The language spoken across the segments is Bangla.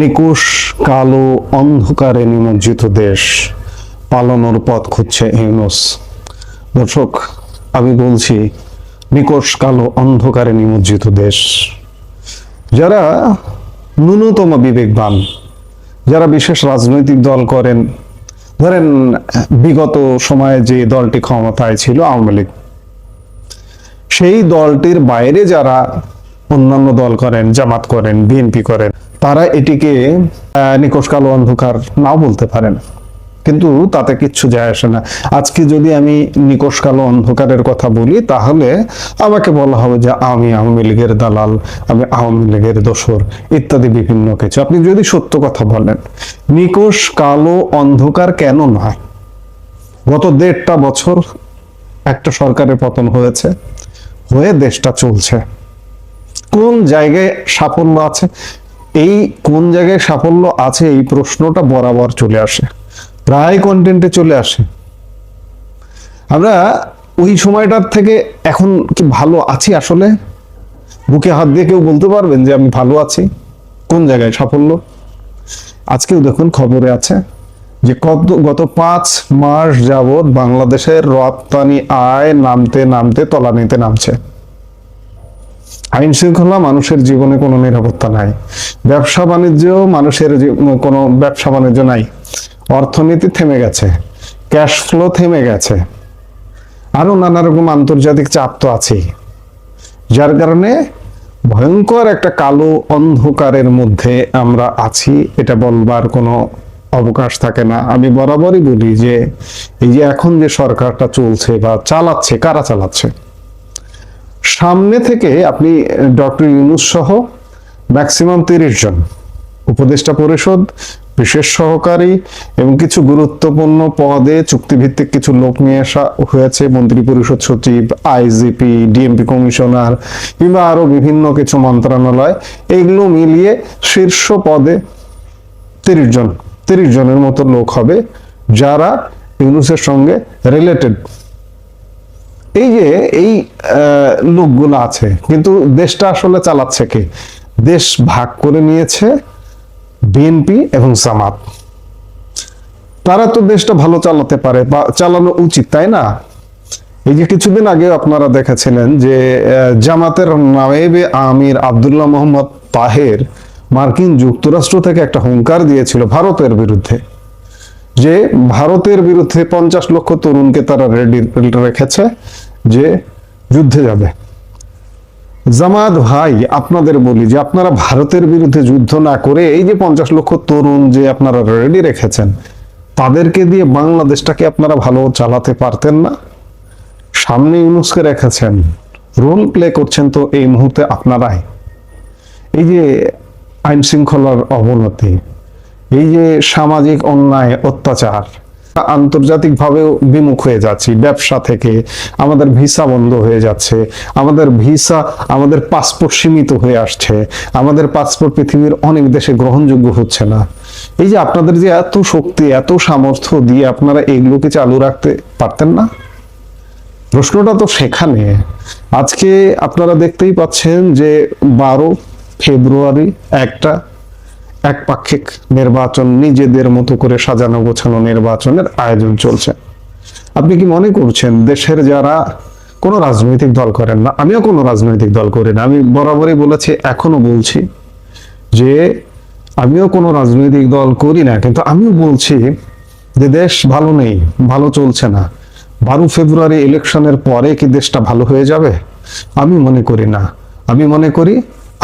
নিকুশ, কালো, অন্ধকারে নিমজ্জিত দেশ পালানোর পথ খুঁজছে ইউনুস। দর্শক, আমি বলছি নিকোষ কালো, অন্ধকারে নিমজ্জিত দেশ। যারা ন্যূনতম বিবেকবান, যারা বিশেষ রাজনৈতিক দল করেন, ধরেন, বিগত সময়ে যে দলটি ক্ষমতায় ছিল আওয়ামী লীগ, সেই দলটির বাইরে যারা অন্যান্য দল করেন, জামাত করেন, বিএনপি করেন তারা এটিকে আহ, নিকোষ কালো অন্ধকার নাও বলতে পারেন। কিন্তু তাতে কিচ্ছু যায় আসে না। আজকে যদি আমি নিকোষ কালো অন্ধকারের কথা বলি তাহলে আমাকে বলা হবে যে আমি আওয়ামী লীগের দালাল আমি আওয়ামী লীগের দোসর ইত্যাদি বিভিন্ন কিছু। আপনি যদি সত্য কথা বলেন নিকোষ কালো অন্ধকার কেন নয়? গত দেড়টা বছর একটা সরকারের পতন হয়েছে হয়ে দেশটা চলছে। কোন জায়গায় সাফল্য আছে? এই কোন জায়গায় সাফল্য আছে এই প্রশ্নটা বরাবর চলে আসে। প্রায় কন্টেন্টে চলে আসে। আমরা ওই সময়টার থেকে এখন কি ভালো আছি আসলে? বুকে হাত দিয়ে কেউ বলতে পারবেন যে আমি ভালো আছি? কোন জায়গায় সাফল্য? আজকেও দেখুন খবরে আছে যে কত, গত পাঁচ মাস যাবৎ বাংলাদেশের রপ্তানি আয় নামতে নামতে তলানিতে নামছে। আইন শৃঙ্খলা মানুষের জীবনে কোনো নিরাপত্তা নাই। ব্যবসা বাণিজ্য মানুষের কোনো ব্যবসা বাণিজ্য নাই। অর্থনীতি থেমে গেছে, ক্যাশ ফ্লো থেমে গেছে আরও নানা রকম আন্তর্জাতিক চাপ তো আছেই, যার কারণে ভয়ঙ্কর একটা কালো অন্ধকারের মধ্যে আমরা আছি, এটা বলবার কোনো অবকাশ থাকে না। আমি বরাবরই বলি যে, এই যে এখন যে সরকারটা চলছে বা চালাচ্ছে, কারা চালাচ্ছে? সামনে থেকে আপনি ডক্টর ইউনুস সহ ম্যাক্সিমাম তিরিশ জন উপদেষ্টা পরিষদ, বিশেষ সহকারী এবং কিছু গুরুত্বপূর্ণ পদে চুক্তিভিত্তিক কিছু লোক নিয়ে আসা হয়েছে, মন্ত্রী পরিষদ সচিব আইজিপি ডিএমপি কমিশনার কিংবা আরও বিভিন্ন কিছু মন্ত্রণালয় এইগুলো মিলিয়ে শীর্ষ পদে তিরিশ জন, তিরিশ জনের মতো লোক হবে যারা ইউনুসের সঙ্গে রিলেটেড এই যে, এই লোকগুলো আছে, কিন্তু দেশটা আসলে চালাচ্ছে কে? দেশ ভাগ করে নিয়েছে বিএনপি এবং জামাত। তারা তো দেশটা ভালো চালাতে পারে বা চালানো উচিত, তাই না? এই যে কিছুদিন আগে আপনারা দেখেছিলেন যে জামাতের নায়েবে আমির আবদুল্লাহ মোহাম্মদ তাহের মার্কিন যুক্তরাষ্ট্র থেকে একটা হুঙ্কার দিয়েছিল ভারতের বিরুদ্ধে যে, ভারতের বিরুদ্ধে পঞ্চাশ লক্ষ তরুণকে তারা রেডি, রেখেছে। যে যুদ্ধে যাবে। জামাত ভাই, আপনাদের বলি যে আপনারা ভারতের বিরুদ্ধে যুদ্ধ না করে এই যে পঞ্চাশ লক্ষ তরুণ যে আপনারা রেডি রেখেছেন, তাদেরকে দিয়ে বাংলাদেশটাকে আপনারা ভালো চালাতে পারতেন না? সামনে ইউনুসকে রেখেছেন রোল প্লে করছেন তো এই মুহূর্তে আপনারাই। এই যে আইন শৃঙ্খলার অবনতি, এই যে সামাজিক অন্যায়, অত্যাচার আন্তর্জাতিকভাবেও বিমুখ হয়ে যাচ্ছি। ব্যবসা থেকে আমাদের ভিসা বন্ধ হয়ে যাচ্ছে। আমাদের ভিসা আমাদের পাসপোর্ট সীমিত হয়ে আসছে। আমাদের পাসপোর্ট পৃথিবীর অনেক দেশে গ্রহণযোগ্য হচ্ছে না। এই যে আপনাদের যে এত শক্তি, এত সামর্থ্য দিয়ে আপনারা এগুলোকে চালু রাখতে পারতেন না? প্রশ্নটা তো সেখানে। আজকে আপনারা দেখতেই পাচ্ছেন যে বারো ফেব্রুয়ারি একটা একপাক্ষিক নির্বাচন নিজেদের মতো করে সাজানো গোছানো নির্বাচনের আয়োজন চলছে। আপনি কি মনে করছেন দেশের যারা কোনো রাজনৈতিক দল করেন না, আমিও কোনো রাজনৈতিক দল করি না, আমি বরাবরই বলেছি, এখনও বলছি যে আমিও কোনো রাজনৈতিক দল করি না, কিন্তু আমিও বলছি যে দেশ ভালো নেই, ভালো চলছে না। বারো ফেব্রুয়ারি ইলেকশনের পরে কি দেশটা ভালো হয়ে যাবে? আমি মনে করি না। আমি মনে করি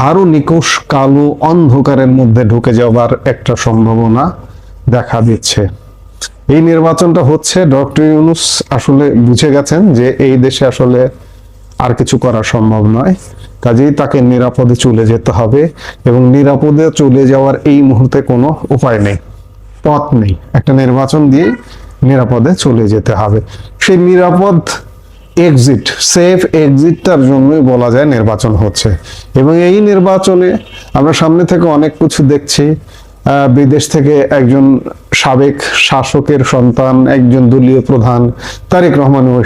আরও নিকোষ কালো অন্ধকারের মধ্যে ঢুকে যাওয়ার একটা সম্ভাবনা দেখা দিচ্ছে। এই নির্বাচনটা হচ্ছে, ডক্টর ইউনুস আসলে বুঝে গেছেন যে এই দেশে আসলে আর কিছু করা সম্ভব নয়। কাজেই তাকে নিরাপদে চলে যেতে হবে এবং নিরাপদে চলে যাওয়ার এই মুহূর্তে কোনো উপায় নেই, পথ নেই। একটা নির্বাচন দিয়ে নিরাপদে চলে যেতে হবে। সেই নিরাপদ এক্সিট সেফ এক্সিটটার জন্যই বলা যায় নির্বাচন হচ্ছে। এবং এই নির্বাচনে আমরা সামনে থেকে অনেক কিছু দেখছি। বিদেশ থেকে একজন সাবেক শাসকের সন্তান একজন দলীয় প্রধান তারেক রহমান আহ,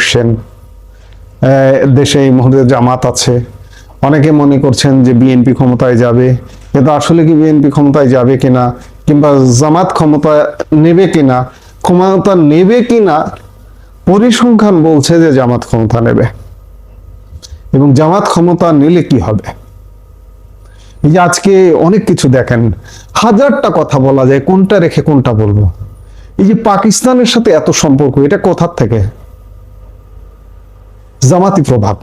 দেশে এই মুহূর্তে জামাত আছে। অনেকে মনে করছেন যে বিএনপি ক্ষমতায় যাবে। কিন্তু আসলে কি বিএনপি ক্ষমতায় যাবে কিনা? কিংবা জামাত ক্ষমতা নেবে কিনা? ক্ষমতা নেবে কিনা? পরিসংখ্যান বলছে যে জামাত ক্ষমতা নেবে। এবং জামাত ক্ষমতা নিলে কি হবে? এই যে আজকে অনেক কিছু দেখেন, হাজারটা কথা বলা যায়, কোনটা রেখে কোনটা বলব? এই যে পাকিস্তানের সাথে এত সম্পর্ক, এটা কোথার থেকে? জামাতি প্রভাব।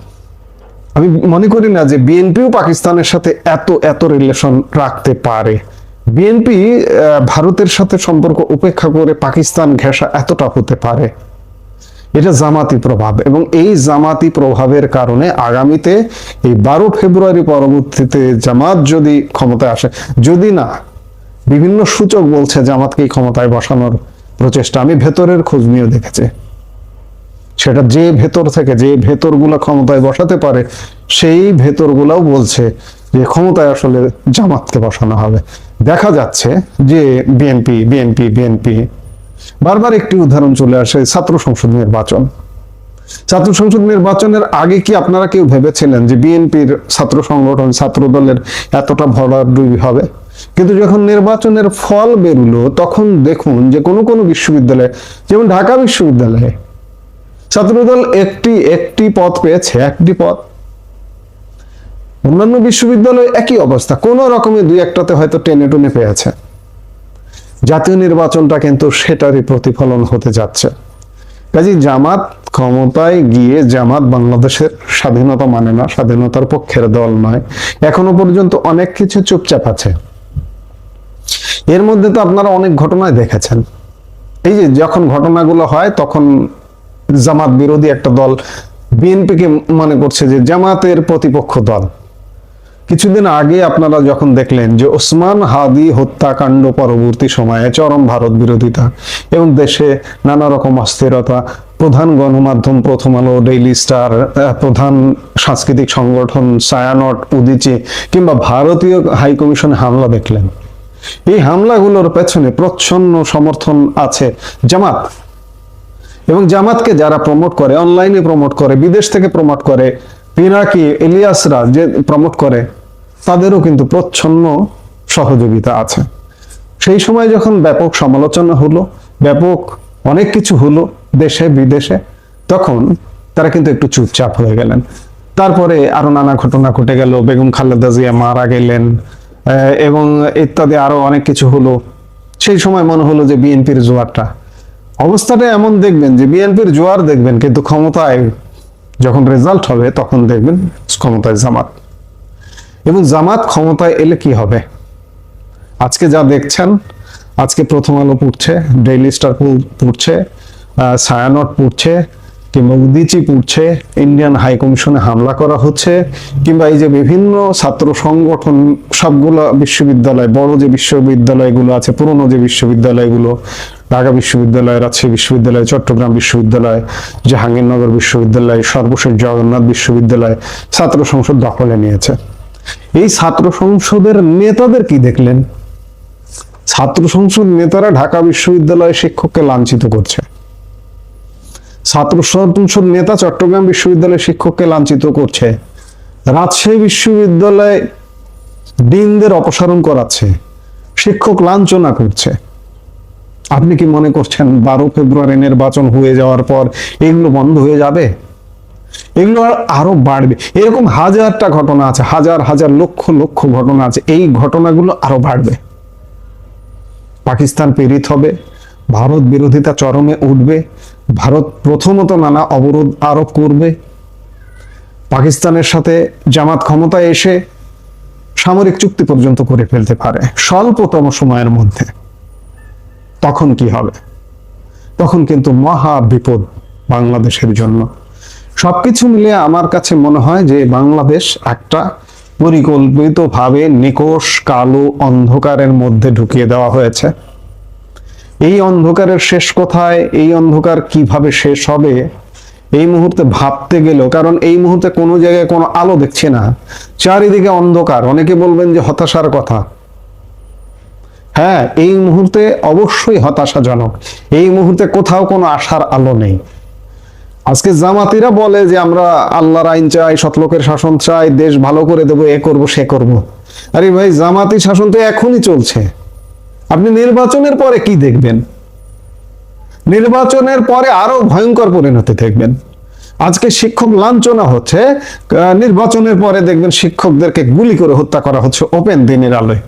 আমি মনে করি না যে বিএনপিও পাকিস্তানের সাথে এত এত রিলেশন রাখতে পারে। বিএনপি ভারতের সাথে সম্পর্ক উপেক্ষা করে পাকিস্তান ঘেঁষা এতটা হতে পারে। এটা জামাতি প্রভাব এবং এই জামাতি প্রভাবের কারণে আগামীতে এই বারো ফেব্রুয়ারি পরবর্তীতে জামাত যদি ক্ষমতায় আসে, যদি না, বিভিন্ন সূচক বলছে জামাতকেই ক্ষমতায় বসানোর প্রচেষ্টা। আমি ভেতরের খোঁজ নিয়ে দেখেছি। সেটা যে ভেতর থেকে যে ভেতরগুলো ক্ষমতায় বসাতে পারে, সেই ভেতরগুলাও বলছে যে ক্ষমতায় আসলে জামাতকে বসানো হবে। দেখা যাচ্ছে যে বিএনপি বিএনপি বিএনপি বারবার একটি উদাহরণ চলে আসে, ছাত্র সংসদ নির্বাচন। ছাত্র সংসদ নির্বাচনের আগে কি আপনারা কেউ ভেবেছিলেন যে বিএনপির ছাত্র সংগঠন, ছাত্র দলের এতটা ভরাডুবি হবে? কিন্তু যখন নির্বাচনের ফল বেরুলো, তখন দেখুন যে কোনো কোনো বিশ্ববিদ্যালয়ে, যেমন ঢাকা বিশ্ববিদ্যালয়ে ছাত্রদল একটি একটি পদ পেয়েছে, একটি পদ। অন্যান্য বিশ্ববিদ্যালয়ে একই অবস্থা, কোন রকমের দুই একটাতে হয়তো টেনে টুনে পেয়েছে। জাতীয় নির্বাচনটা কিন্তু সেটারই প্রতিফলন হতে যাচ্ছে। কাজী জামাত ক্ষমতায় গিয়ে জামাত বাংলাদেশের স্বাধীনতা মানে না, স্বাধীনতার পক্ষের দল নয়। এখনও পর্যন্ত অনেক কিছু চুপচাপ আছে। এর মধ্যে তো আপনারা অনেক ঘটনায় দেখেছেন। এই যে যখন ঘটনাগুলো হয়, তখন জামাত বিরোধী একটা দল বিএনপিকে মনে করছে যে জামাতের প্রতিপক্ষ দল। কিছুদিন আগে আপনারা যখন দেখলেন যে ওসমান হাদি হত্যাকাণ্ড পরবর্তী সময়ে চরম ভারত বিরোধিতা এবং দেশে নানা রকম অস্থিরতা, প্রধান গণমাধ্যম প্রথম আলো ডেইলি স্টার প্রধান সাংস্কৃতিক সংগঠন সায়ানট, উদিচি কিংবা ভারতীয় হাই কমিশন হামলা দেখলেন। এই হামলাগুলোর পেছনে প্রচ্ছন্ন সমর্থন আছে জামাত। এবং জামাতকে যারা প্রমোট করে অনলাইনে প্রমোট করে, বিদেশ থেকে প্রমোট করে, পিনাকি ইলিয়াসরা যে প্রমোট করে তাদেরও কিন্তু প্রচ্ছন্ন সহযোগিতা আছে। সেই সময় যখন ব্যাপক সমালোচনা হলো, ব্যাপক অনেক কিছু হলো দেশে, বিদেশে, তখন তারা কিন্তু একটু চুপচাপ হয়ে গেলেন। তারপরে আরও নানা ঘটনা ঘটে গেল, বেগম খালেদা জিয়া মারা গেলেন এবং ইত্যাদি আরও অনেক কিছু হলো। সেই সময় মনে হলো যে বিএনপির জোয়ারটা। অবস্থাটা এমন দেখবেন যে বিএনপির জোয়ার দেখবেন, কিন্তু ক্ষমতায় যখন রেজাল্ট হবে, তখন দেখবেন ক্ষমতায় জামাত। এবং জামাত ক্ষমতায় এলে কি হবে? আজকে যা দেখছেন আজকে প্রথম আলো পড়ছে ডেইলি স্টার পড়ছে আহ, ছায়ানট পড়ছে কিংবা উদিচি পড়ছে ইন্ডিয়ান হাই কমিশনে হামলা করা হচ্ছে কিংবা এই যে বিভিন্ন ছাত্র সংগঠন সবগুলো বিশ্ববিদ্যালয় বড় যে বিশ্ববিদ্যালয়গুলো আছে পুরনো যে বিশ্ববিদ্যালয়গুলো ঢাকা বিশ্ববিদ্যালয় রাজশাহী বিশ্ববিদ্যালয় চট্টগ্রাম বিশ্ববিদ্যালয় জাহাঙ্গীরনগর বিশ্ববিদ্যালয় সর্বশেষ জগন্নাথ বিশ্ববিদ্যালয় ছাত্র সংসদ দখলে নিয়েছে। এই ছাত্র সংসদের নেতাদের কি দেখলেন? ছাত্র সংসদ নেতারা ঢাকা বিশ্ববিদ্যালয়ে শিক্ষককে লাঞ্ছিত করছে। ছাত্র সংসদ নেতা চট্টগ্রাম বিশ্ববিদ্যালয়ের শিক্ষককে লাঞ্ছিত করছে। রাজশাহী বিশ্ববিদ্যালয়ে ডিনদের অপসারণ করাচ্ছে। শিক্ষক লাঞ্ছনা করছে। আপনি কি মনে করছেন বারো ফেব্রুয়ারি নির্বাচন হয়ে যাওয়ার পর এগুলো বন্ধ হয়ে যাবে? এগুলো আর বাড়বে। এরকম হাজারটা ঘটনা আছে, হাজার হাজার লক্ষ লক্ষ ঘটনা আছে। এই ঘটনাগুলো আরও বাড়বে। পাকিস্তান পীড়িত হবে, ভারত বিরোধিতা চরমে উঠবে, ভারত প্রথমত নানা অবরোধ আরোপ করবে। পাকিস্তানের সাথে জামাত ক্ষমতায় এসে সামরিক চুক্তি পর্যন্ত করে ফেলতে পারে, স্বল্পতম সময়ের মধ্যে। তখন কি হবে? তখন কিন্তু মহা বিপদ বাংলাদেশের জন্য। সবকিছু মিলিয়ে আমার কাছে মনে হয় যে বাংলাদেশ একটা পরিকল্পিতভাবে নিকোষ কালো অন্ধকারের মধ্যে ঢুকিয়ে দেওয়া হয়েছে। এই অন্ধকারের শেষ কোথায়? এই অন্ধকার কীভাবে শেষ হবে? এই মুহূর্তে ভাবতে গেলেও, কারণ এই মুহূর্তে কোনো জায়গায় কোনো আলো দেখছে না। চারিদিকে অন্ধকার। অনেকে বলবেন যে হতাশার কথা। হ্যাঁ এই মুহূর্তে অবশ্যই হতাশাজনক। এই মুহূর্তে কোথাও কোনো আশার আলো নেই। আজকে জামাতিরা বলে যে আমরা আল্লাহর আইন চাই সতলোকের শাসন চাই, দেশ ভালো করে দেবো, এ করব, সে করব। আরে ভাই, জামাতি শাসন তো এখনই চলছে। আপনি নির্বাচনের পরে কি দেখবেন? নির্বাচনের পরে আরও ভয়ঙ্কর পরিণতি দেখবেন। আজকে শিক্ষক লাঞ্ছনা হচ্ছে নির্বাচনের পরে দেখবেন শিক্ষকদেরকে গুলি করে হত্যা করা হচ্ছে ওপেন দিনের আলোয়।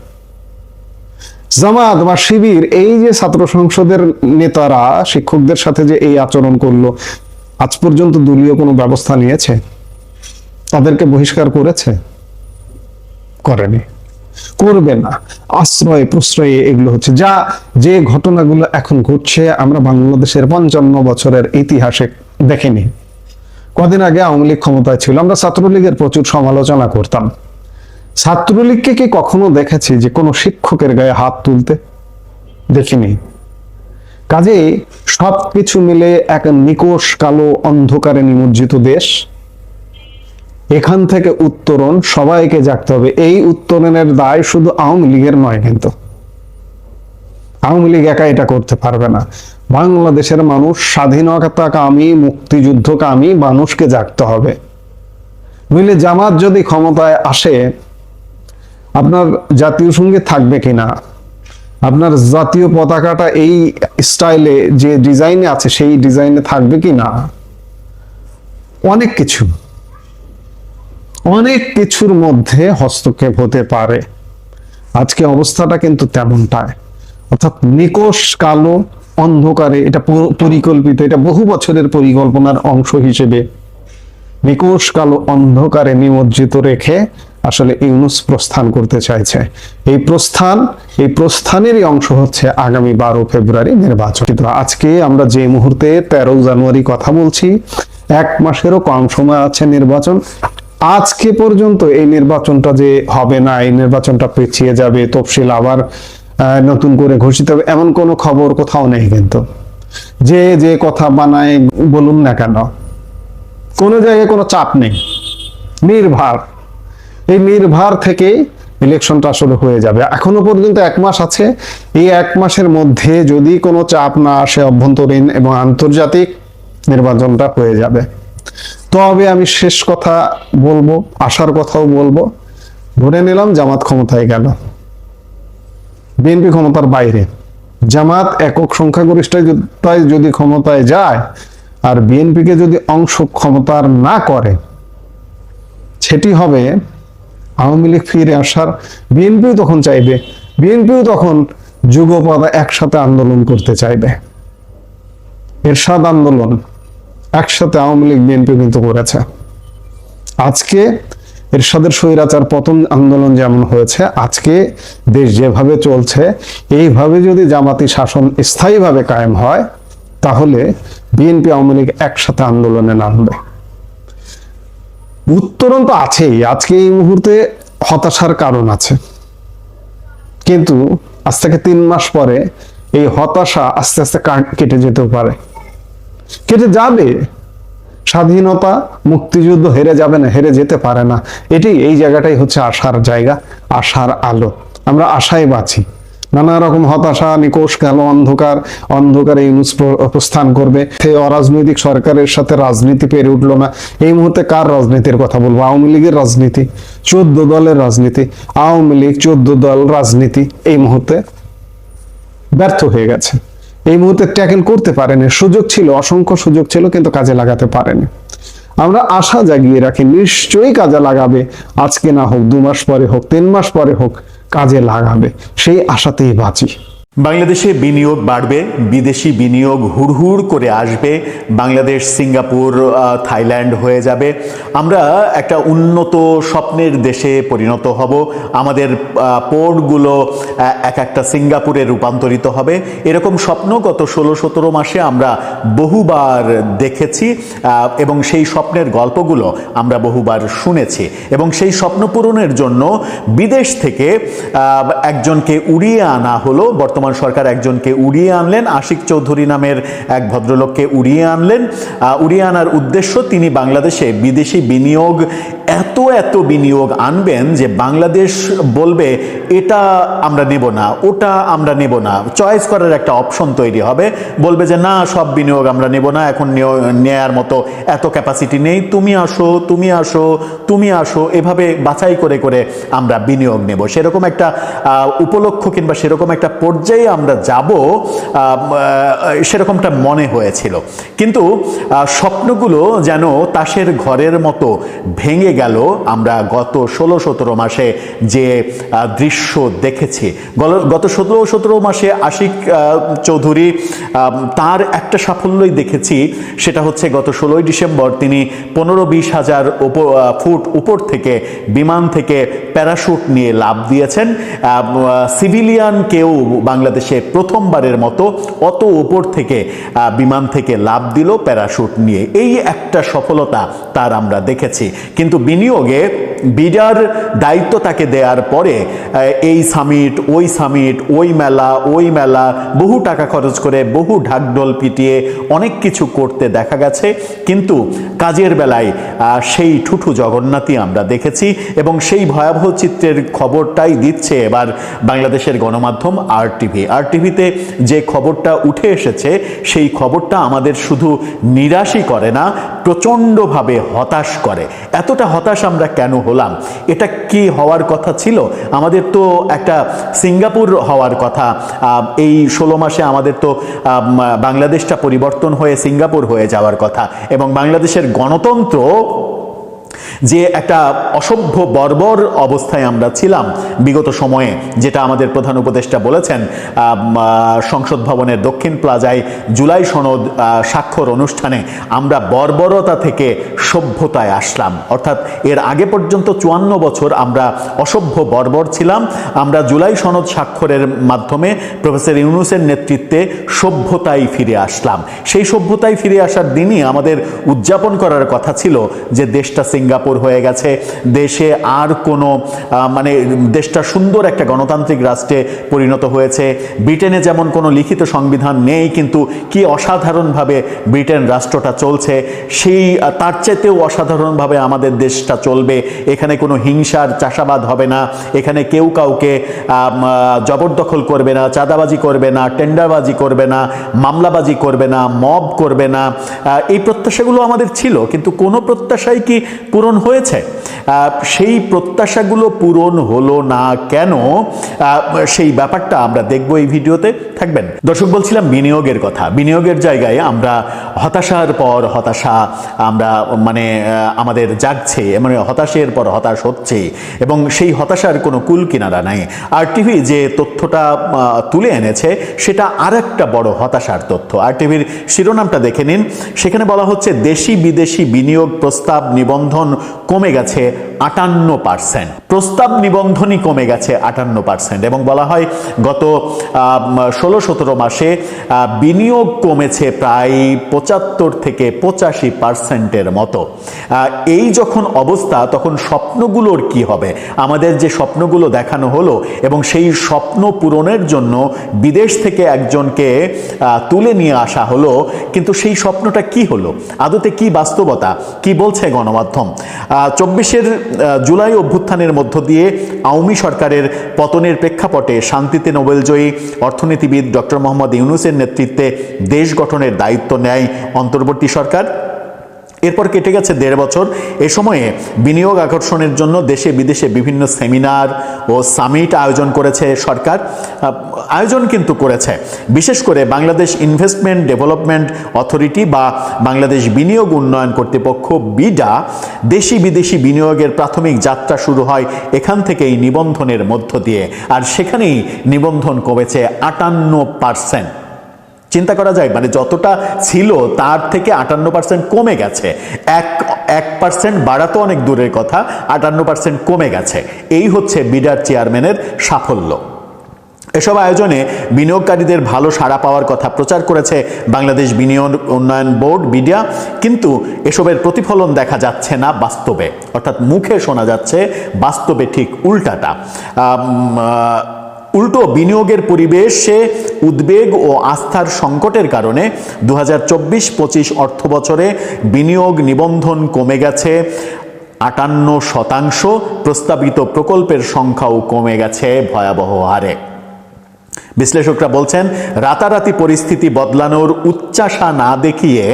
জামাত বা শিবির, এই যে ছাত্র সংসদের নেতারা, শিক্ষকদের সাথে যে এই আচরণ করল আজ পর্যন্ত দলীয় কোনো ব্যবস্থা নিয়েছে? তাদেরকে বহিষ্কার করেছে? করেনি। করবে না। আশ্রয়, প্রশ্রয়ে, এগুলো হচ্ছে। যা, যে ঘটনাগুলো এখন ঘটছে, আমরা বাংলাদেশের পঞ্চান্ন বছরের ইতিহাসে দেখিনি। কদিন আগে আওয়ামী লীগ ক্ষমতায় ছিল। আমরা ছাত্রলীগের প্রচুর সমালোচনা করতাম। ছাত্রলীগকে কি কখনো দেখেছি যে কোনো শিক্ষকের গায়ে হাত তুলতে? দেখিনি। কাজেই সবকিছু মিলে এক নিকোষ কালো অন্ধকারে নিমজ্জিত দেশ। এখান থেকে উত্তরণ সবাইকে জাগতে হবে। এই উত্তরণের দায় শুধু আওয়ামী লীগের নয় কিন্তু। আওয়ামী লীগ একা এটা করতে পারবে না। বাংলাদেশের মানুষ স্বাধীনতাকামী, মুক্তিযুদ্ধকামী মানুষকে জাগতে হবে। নইলে জামাত যদি ক্ষমতায় আসে, আপনার জাতীয় সংগীত থাকবে কিনা? আপনার জাতীয় পতাকাটা এই স্টাইলে যে ডিজাইনে আছে, সেই ডিজাইনে থাকবে কি না? অনেক কিছু। অনেক কিছুর মধ্যে হস্তক্ষেপ হতে পারে। আজকে অবস্থাটা কিন্তু তেমনটাই। অর্থাৎ নিকোষ কালো অন্ধকারে, এটা পরিকল্পিত, এটা বহু বছরের পরিকল্পনার অংশ হিসেবে। নিকোষ কালো অন্ধকারে নিমজ্জিত রেখে আসলে ইউনুস প্রস্থান করতে চাইছে। এই প্রস্থান, এই প্রস্থানেরই অংশ হচ্ছে আগামী বারো ফেব্রুয়ারি নির্বাচন। আজকে আমরা যে মুহূর্তে তেরো জানুয়ারি কথা বলছি, এক মাসেরও কম সময় আছে নির্বাচন। আজকে পর্যন্ত এই নির্বাচনটা যে হবে না, এই নির্বাচনটা পিছিয়ে যাবে, তফসিল আবার নতুন করে ঘোষিত হবে, এমন কোনো খবর কোথাও নেই কিন্তু। যে যে কথা বানায় বলুন না কেন। কোনো জায়গায় কোনো চাপ নেই। নির্ভার। এই নির্ভার থেকে ইলেকশনটা আসলে হয়ে যাবে। এখনও পর্যন্ত এক মাস আছে। এই এক মাসের মধ্যে যদি কোনো চাপ না আসে অভ্যন্তরীণ এবং আন্তর্জাতিক নির্বাচনটা হয়ে যাবে। তবে আমি শেষ কথা বলব, আশার কথাও বলব। ধরে নিলাম জামাত ক্ষমতায় গেল। বিএনপি ক্ষমতার বাইরে। জামাত একক সংখ্যাগরিষ্ঠতায় যদি ক্ষমতায় যায় আর বিএনপিকে যদি অংশ ক্ষমতার না করে, সেটি হবে আওয়ামী লীগ ফিরে আসার বিএনপিও তখন চাইবে, বিএনপিও তখন যুগপদা একসাথে আন্দোলন করতে চাইবে। এরশাদ আন্দোলন একসাথে আওয়ামী লীগ, বিএনপি কিন্তু করেছে। আজকে এরশাদের স্বৈরাচার পতন আন্দোলন যেমন হয়েছে, আজকে দেশ যেভাবে চলছে, এইভাবে যদি জামাতি শাসন স্থায়ীভাবে কায়েম হয়, তাহলে বিএনপি আওয়ামী লীগ একসাথে আন্দোলনে নামবে। উত্তরণ তো আছেই। আজকে এই মুহূর্তে হতাশার কারণ আছে। কিন্তু আজ থেকে তিন মাস পরে এই হতাশা আস্তে আস্তে কেটে যেতেও পারে। কেটে যাবে। স্বাধীনতা, মুক্তিযুদ্ধ হেরে যাবে না, হেরে যেতে পারে না। এটি এই জায়গাটাই হচ্ছে আশার জায়গা, আশার আলো। আমরা আশায় বাঁচি। নানা রকম হতাশা, নিকোষ গেল, অন্ধকার, অন্ধকারে ইউনুস প্র- প্রস্থান করবে। সে অরাজনৈতিক সরকারের সাথে রাজনীতি পেরে উঠল না। এই মুহূর্তে কার রাজনীতির কথা বলব? আওয়ামী লীগের রাজনীতি, চোদ্দ দলের রাজনীতি, আওয়ামী লীগ চোদ্দ দল রাজনীতি এই মুহূর্তে ব্যর্থ হয়ে গেছে। এই মুহূর্তে ট্যাকেল করতে পারেনি। সুযোগ ছিল, অসংখ্য সুযোগ ছিল, কিন্তু কাজে লাগাতে পারেনি। আমরা আশা জাগিয়ে রাখি, নিশ্চয়ই কাজে লাগাবে। আজকে না হোক, দু মাস পরে হোক, তিন মাস পরে হোক, কাজে লাগাবে। সেই আশাতেই বাঁচি। বাংলাদেশে বিনিয়োগ বাড়বে, বিদেশি বিনিয়োগ হুড়হুড় করে আসবে, বাংলাদেশ, সিঙ্গাপুর থাইল্যান্ড হয়ে যাবে। আমরা একটা উন্নত স্বপ্নের দেশে পরিণত হব। আমাদের পোর্টগুলো এক একটা সিঙ্গাপুরে রূপান্তরিত হবে। এরকম স্বপ্ন গত ষোলো সতেরো মাসে আমরা বহুবার দেখেছি এবং সেই স্বপ্নের গল্পগুলো আমরা বহুবার শুনেছি। এবং সেই স্বপ্ন পূরণের জন্য বিদেশ থেকে একজনকে উড়িয়ে আনা হলো বর্তমানে বর্তমান সরকার একজনকে উড়িয়ে আনলেন, আশিক চৌধুরী নামের এক ভদ্রলোককে উড়িয়ে আনলেন। উড়িয়ে আনার উদ্দেশ্য তিনি বাংলাদেশে বিদেশি বিনিয়োগ এত এত বিনিয়োগ আনবেন যে বাংলাদেশ বলবে, এটা আমরা নেব না, ওটা আমরা নেব না। চয়েস করার একটা অপশন তৈরি হবে। বলবে যে, না, সব বিনিয়োগ আমরা নেব না, এখন নেয়ার মতো এত ক্যাপাসিটি নেই। তুমি আসো তুমি আসো তুমি আসো। এভাবে বাছাই করে করে আমরা বিনিয়োগ নেব। সেরকম একটা উপলক্ষ কিংবা সেরকম একটা পর্যায়ে আমরা যাব সেরকমটা মনে হয়েছিল। কিন্তু স্বপ্নগুলো যেন তাসের ঘরের মতো ভেঙে গেল, আমরা গত ষোলো সতেরো মাসে যে দৃশ্য দেখেছি গত ষোলো সতেরো মাসে আশিক চৌধুরী তার একটা সাফল্যই দেখেছি, সেটা হচ্ছে গত ষোলোই ডিসেম্বর তিনি পনেরো বিশ হাজার ফুট উপর থেকে বিমান থেকে প্যারাশুট নিয়ে লাভ দিয়েছেন সিভিলিয়ান কেউ বাংলাদেশে প্রথমবারের মতো অত উপর থেকে বিমান থেকে লাভ দিল প্যারাশুট নিয়ে। এই একটা সফলতা তার আমরা দেখেছি, কিন্তু বিনিয়োগে বিডার দায়িত্ব তাকে দেওয়ার পরে এই সামিট ওই সামিট ওই মেলা ওই মেলা, বহু টাকা খরচ করে বহু ঢাকঢোল পিটিয়ে অনেক কিছু করতে দেখা গেছে। কিন্তু কাজের বেলায় সেই ঠুঠু জগন্নাথই আমরা দেখেছি এবং সেই ভয়াবহ চিত্রের খবরটাই দিচ্ছে এবার বাংলাদেশের গণমাধ্যম আর টিভি আর টিভিতে যে খবরটা উঠে এসেছে, সেই খবরটা আমাদের শুধু নিরাশই করে না, প্রচণ্ডভাবে হতাশ করে। এতটা হতাশ আমরা কেন হলাম এটা কি হওয়ার কথা ছিল? আমাদের তো একটা সিঙ্গাপুর হওয়ার কথা। এই ষোলো মাসে আমাদের তো বাংলাদেশটা পরিবর্তন হয়ে সিঙ্গাপুর হয়ে যাওয়ার কথা। এবং বাংলাদেশের গণতন্ত্র যে একটা অসভ্য বর্বর অবস্থায় আমরা ছিলাম বিগত সময়ে, যেটা আমাদের প্রধান উপদেষ্টা বলেছেন সংসদ ভবনের দক্ষিণ প্লাজায় জুলাই সনদ স্বাক্ষর অনুষ্ঠানে আমরা বর্বরতা থেকে সভ্যতায় আসলাম। অর্থাৎ এর আগে পর্যন্ত চুয়ান্ন বছর আমরা অসভ্য বর্বর ছিলাম। আমরা জুলাই সনদ স্বাক্ষরের মাধ্যমে প্রফেসর ইউনুসের নেতৃত্বে সভ্যতায় ফিরে আসলাম। সেই সভ্যতায় ফিরে আসার দিনই আমাদের উদযাপন করার কথা ছিল যে দেশটা সিঙ্গাপুর হয়ে গেছে। দেশে আর কোনো মানে দেশটা সুন্দর একটা গণতান্ত্রিক রাষ্ট্রে পরিণত হয়েছে। ব্রিটেনে যেমন কোনো লিখিত সংবিধান নেই, কিন্তু কি অসাধারণভাবে ব্রিটেন রাষ্ট্রটা চলছে, সেই তার চাইতেও অসাধারণভাবে আমাদের দেশটা চলবে। এখানে কোনো হিংসার চাষাবাদ হবে না। এখানে কেউ কাউকে জবরদখল করবে না, চাঁদাবাজি করবে না, টেন্ডারবাজি করবে না, মামলাবাজি করবে না, মব করবে না। এই প্রত্যাশাগুলো আমাদের ছিল, কিন্তু কোনো প্রত্যাশাই কি পূরণ হয়েছে। আহ, সেই প্রত্যাশাগুলো পূরণ হলো না কেন সেই ব্যাপারটা আমরা দেখব এই ভিডিওতে। থাকবেন। দর্শক বলছিলাম বিনিয়োগের কথা। বিনিয়োগের জায়গায় আমরা হতাশার পর হতাশা আমরা মানে আমাদের জাগছে মানে হতাশের পর হতাশ হচ্ছে এবং সেই হতাশার কোনো কুল কিনারা নাই। আর টিভি যে তথ্যটা তুলে এনেছে সেটা আর একটা বড় হতাশার তথ্য। আর টিভির শিরোনামটা দেখে নিন। সেখানে বলা হচ্ছে দেশি বিদেশি বিনিয়োগ প্রস্তাব নিবন্ধন কমে গেছে আটান্ন পার্সেন্ট। প্রস্তাব নিবন্ধনই কমে গেছে আটান্ন পার্সেন্ট এবং বলা হয় গত ষোলো সতেরো মাসে বিনিয়োগ কমেছে প্রায় পঁচাত্তর থেকে পঁচাশি পার্সেন্টের মতো। এই যখন অবস্থা, তখন স্বপ্নগুলোর কি হবে? আমাদের যে স্বপ্নগুলো দেখানো হলো এবং সেই স্বপ্ন পূরণের জন্য বিদেশ থেকে একজনকে তুলে নিয়ে আসা হলো, কিন্তু সেই স্বপ্নটা কি হলো? আদতে কি বাস্তবতা? কি বলছে গণমাধ্যম? চব্বিশের জুলাই অভ্যুত্থানের মধ্য দিয়ে আওয়ামী সরকারের পতনের প্রেক্ষাপটে শান্তিতে নোবেলজয়ী অর্থনীতিবিদ ডক্টর মোহাম্মদ ইউনুসের নেতৃত্বে দেশ গঠনের দায়িত্ব নেয় অন্তর্বর্তী সরকার। এরপর কেটে গেছে দেড় বছর। এ সময়ে বিনিয়োগ আকর্ষণের জন্য দেশে বিদেশে বিভিন্ন সেমিনার ও সামিট আয়োজন করেছে সরকার। আয়োজন কিন্তু করেছে। বিশেষ করে বাংলাদেশ ইনভেস্টমেন্ট ডেভেলপমেন্ট অথরিটি বা বাংলাদেশ বিনিয়োগ উন্নয়ন কর্তৃপক্ষ বিডা, দেশি বিদেশি বিনিয়োগের প্রাথমিক যাত্রা শুরু হয় এখান থেকেই নিবন্ধনের মধ্য দিয়ে। আর সেখানেই নিবন্ধন কমেছে আটান্ন পার্সেন্ট। চিন্তা করা যায় মানে যতটা ছিল তার থেকে আটান্ন পার্সেন্ট কমে গেছে। এক এক পার্সেন্ট বাড়াতো অনেক দূরের কথা, আটান্ন পার্সেন্ট কমে গেছে। এই হচ্ছে বিডার চেয়ারম্যানের সাফল্য। এসব আয়োজনে বিনিয়োগকারীদের ভালো সাড়া পাওয়ার কথা প্রচার করেছে বাংলাদেশ বিনিয়োগ উন্নয়ন বোর্ড, বিডিয়া। কিন্তু এসবের প্রতিফলন দেখা যাচ্ছে না বাস্তবে। অর্থাৎ মুখে শোনা যাচ্ছে বাস্তবে ঠিক উল্টাটা। উল্টো বিনিয়োগের পরিবেশে উদ্বেগ ও আস্থার সংকটের কারণে দু হাজার চব্বিশ পঁচিশ অর্থ বছরে বিনিয়োগ নিবন্ধন কমে গেছে। আটান্ন শতাংশ প্রস্তাবিত প্রকল্পের সংখ্যাও কমে গেছে ভয়াবহ হারে। বিশ্লেষকরা বলছেন, রাতারাতি পরিস্থিতি বদলানোর উচ্চাশা না দেখিয়ে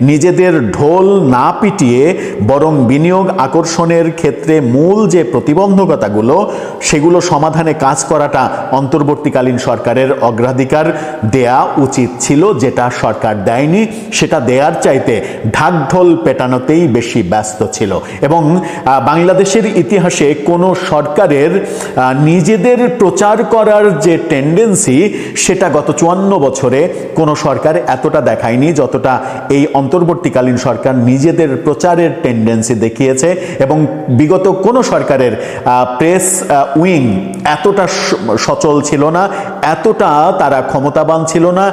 নিজেদের ঢোল না পিটিয়ে বরং বিনিয়োগ আকর্ষণের ক্ষেত্রে মূল যে প্রতিবন্ধকতাগুলো, সেগুলো সমাধানে কাজ করাটা অন্তর্বর্তীকালীন সরকারের অগ্রাধিকার দেয়া উচিত ছিল, যেটা সরকার দেয়নি। সেটা দেয়ার চাইতে ঢাকঢোল পেটানোতেই বেশি ব্যস্ত ছিল। এবং বাংলাদেশের ইতিহাসে কোনো সরকারের নিজেদের প্রচার করার যে টেন্ডেন্সি সেটা গত চুয়ান্ন বছরে কোনো সরকার এতটা দেখায়নি যতটা এই অন্তর্বর্তীকালীন সরকার নিজেদের প্রচারের টেন্ডেন্সি দেখিয়েছে এবং বিগত কোনো সরকারের প্রেস উইং এতটা সচল ছিল না। এতটা তারা ক্ষমতাবান ছিল না,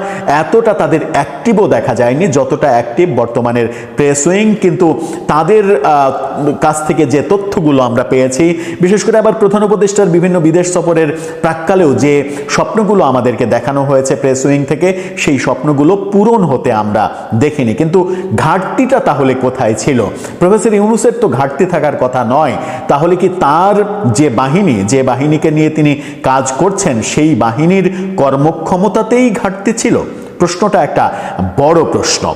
এতটা তাদের অ্যাক্টিভও দেখা যায়নি, যতটা অ্যাক্টিভ বর্তমানের প্রেস উইং কিন্তু তাদের কাছ থেকে যে তথ্যগুলো আমরা পেয়েছি, বিশেষ করে আবার প্রধান উপদেষ্টার বিভিন্ন বিদেশ সফরের প্রাককালেও যে স্বপ্নগুলো আমাদেরকে দেখানো হয়েছে প্রেস উইং থেকে, সেই স্বপ্নগুলো পূরণ হতে আমরা দেখিনি। কিন্তু ঘাটতিটা তাহলে কোথায় ছিল? প্রফেসর ইউনুসের তো ঘাটতি থাকার কথা নয়। তাহলে কি তার যে বাহিনী, যে বাহিনীকে নিয়ে তিনি কাজ করছেন, সেই বাহিনীর কর্মক্ষমতাতেই ঘাটতি ছিল? প্রশ্নটা একটা বড় প্রশ্ন।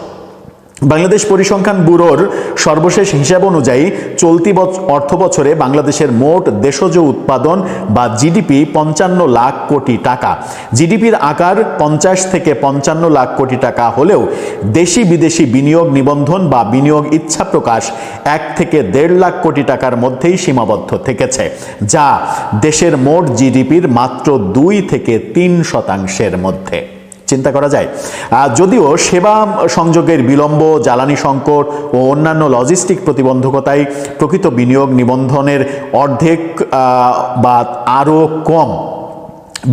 বাংলাদেশ পরিসংখ্যান ব্যুরোর সর্বশেষ হিসাব অনুযায়ী চলতি অর্থ বছরে বাংলাদেশের মোট দেশজ উৎপাদন বা জিডিপি পঞ্চান্ন লাখ কোটি টাকা। জিডিপির আকার পঞ্চাশ থেকে পঞ্চান্ন লাখ কোটি টাকা হলেও দেশি বিদেশি বিনিয়োগ নিবন্ধন বা বিনিয়োগ ইচ্ছা প্রকাশ এক থেকে দেড় লাখ কোটি টাকার মধ্যেই সীমাবদ্ধ থেকেছে, যা দেশের মোট জিডিপির মাত্র দুই থেকে তিন শতাংশের মধ্যে। চিন্তা করা যায়। যদিও সেবা সংযোগের বিলম্ব, জ্বালানি সংকট ও অন্যান্য লজিস্টিক প্রতিবন্ধকতায় প্রকৃত বিনিয়োগ নিবন্ধনের অর্ধেক বা আরও কম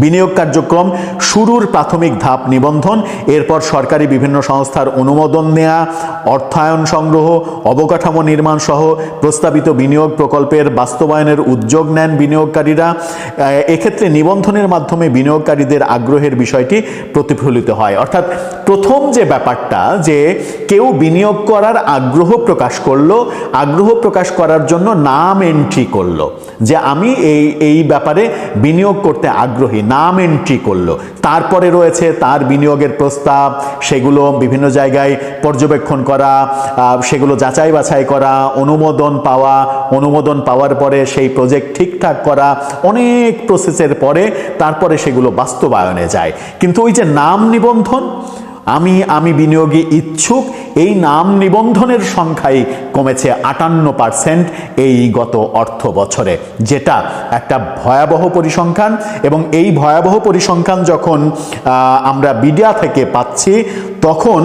বিনিয়োগ কার্যক্রম শুরুর প্রাথমিক ধাপ নিবন্ধন, এরপর সরকারি বিভিন্ন সংস্থার অনুমোদন নেয়া, অর্থায়ন সংগ্রহ, অবকাঠামো নির্মাণ সহ প্রস্তাবিত বিনিয়োগ প্রকল্পের বাস্তবায়নের উদ্যোগ নেন বিনিয়োগকারীরা। এক্ষেত্রে নিবন্ধনের মাধ্যমে বিনিয়োগকারীদের আগ্রহের বিষয়টি প্রতিফলিত হয়। অর্থাৎ প্রথম যে ব্যাপারটা, যে কেউ বিনিয়োগ করার আগ্রহ প্রকাশ করল, আগ্রহ প্রকাশ করার জন্য নাম এন্ট্রি করল, যে আমি এই এই ব্যাপারে বিনিয়োগ করতে আগ্রহী। নাম এন্ট্রি করল। তারপরে রয়েছে তার বিনিয়োগের প্রস্তাব, সেগুলো বিভিন্ন জায়গায় পর্যবেক্ষণ করা সেগুলো যাচাই বাছাই করা, অনুমোদন পাওয়া, অনুমোদন পাওয়ার পরে সেই প্রজেক্ট ঠিকঠাক করা, অনেক প্রসেসের পরে তারপরে সেগুলো বাস্তবায়নে যায়। কিন্তু ওই যে নাম নিবন্ধন আমি আমি বিনিয়োগে ইচ্ছুক, এই নাম নিবন্ধনের সংখ্যাই কমেছে আটান্ন পার্সেন্ট এই গত অর্থ বছরে, যেটা একটা ভয়াবহ পরিসংখ্যান এবং এই ভয়াবহ পরিসংখ্যান যখন আমরা বিডিয়া থেকে পাচ্ছি, তখন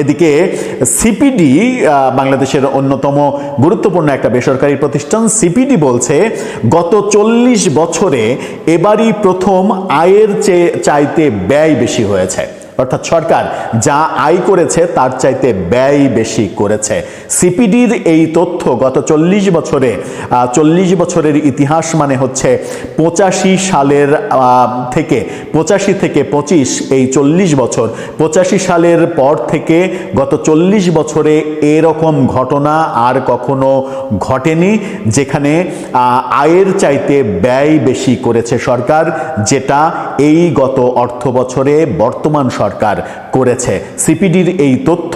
এদিকে সিপিডি বাংলাদেশের অন্যতম গুরুত্বপূর্ণ একটা বেসরকারি প্রতিষ্ঠান সিপিডি বলছে, গত চল্লিশ বছরে এবারই প্রথম আয়ের চেয়ে চাইতে ব্যয় বেশি হয়েছে। অর্থাৎ সরকার যা আয় করেছে তার চাইতে ব্যয় বেশি করেছে। সিপিডির এই তথ্য গত চল্লিশ বছরে চল্লিশ বছরের ইতিহাস মানে হচ্ছে পঁচাশি সালের থেকে, পঁচাশি থেকে পঁচিশ এই চল্লিশ বছর, পঁচাশি সালের পর থেকে গত চল্লিশ বছরে এরকম ঘটনা আর কখনো ঘটেনি যেখানে আয়ের চাইতে ব্যয় বেশি করেছে সরকার, যেটা এই গত অর্থ বছরে বর্তমান সরকার করেছে। সিপিডির এই তথ্য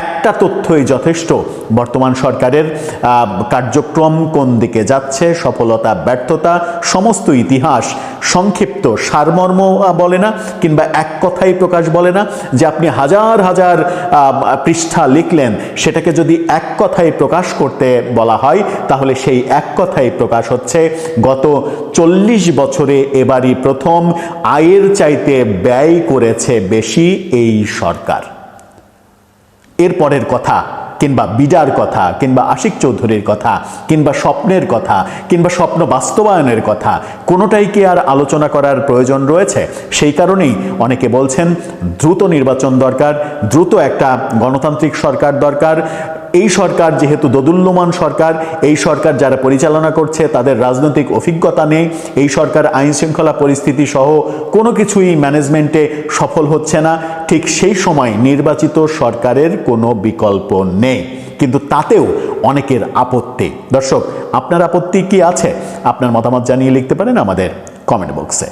একটা তথ্যই যথেষ্ট। বর্তমান সরকারের কার্যক্রম কোন দিকে যাচ্ছে, সফলতা, ব্যর্থতা, সমস্ত ইতিহাস সংক্ষিপ্ত সারমর্ম বলে না, কিংবা এক কথাই প্রকাশ বলে না, যে আপনি হাজার হাজার পৃষ্ঠা লিখলেন, সেটাকে যদি এক কথায় প্রকাশ করতে বলা হয়, তাহলে সেই এক কথাই প্রকাশ হচ্ছে, গত চল্লিশ বছরে এবারই প্রথম আয়ের চাইতে ব্যয় করেছে বেশি এই সরকার। এরপরের কথা, কিংবা বিজার কথা, কিংবা আশিক চৌধুরীর কথা, কিংবা স্বপ্নের কথা, কিংবা স্বপ্ন বাস্তবায়নের কথা, কোনোটাই কি আর আলোচনা করার প্রয়োজন রয়েছে? সেই কারণেই অনেকে বলছেন, দ্রুত নির্বাচন দরকার, দ্রুত একটা গণতান্ত্রিক সরকার দরকার এই সরকার যেহেতু দোদুল্যমান সরকার, এই সরকার যারা পরিচালনা করছে তাদের রাজনৈতিক অভিজ্ঞতা নেই, এই সরকার আইন শৃঙ্খলা পরিস্থিতি সহ কোনো কিছুই ম্যানেজমেন্টে সফল হচ্ছে না, ঠিক সেই সময় নির্বাচিত সরকারের কোনো বিকল্প নেই। কিন্তু তাতেও অনেকের আপত্তি। দর্শক, আপনার আপত্তি কি আছে? আপনার মতামত জানিয়ে লিখতে পারেন আমাদের কমেন্ট বক্সে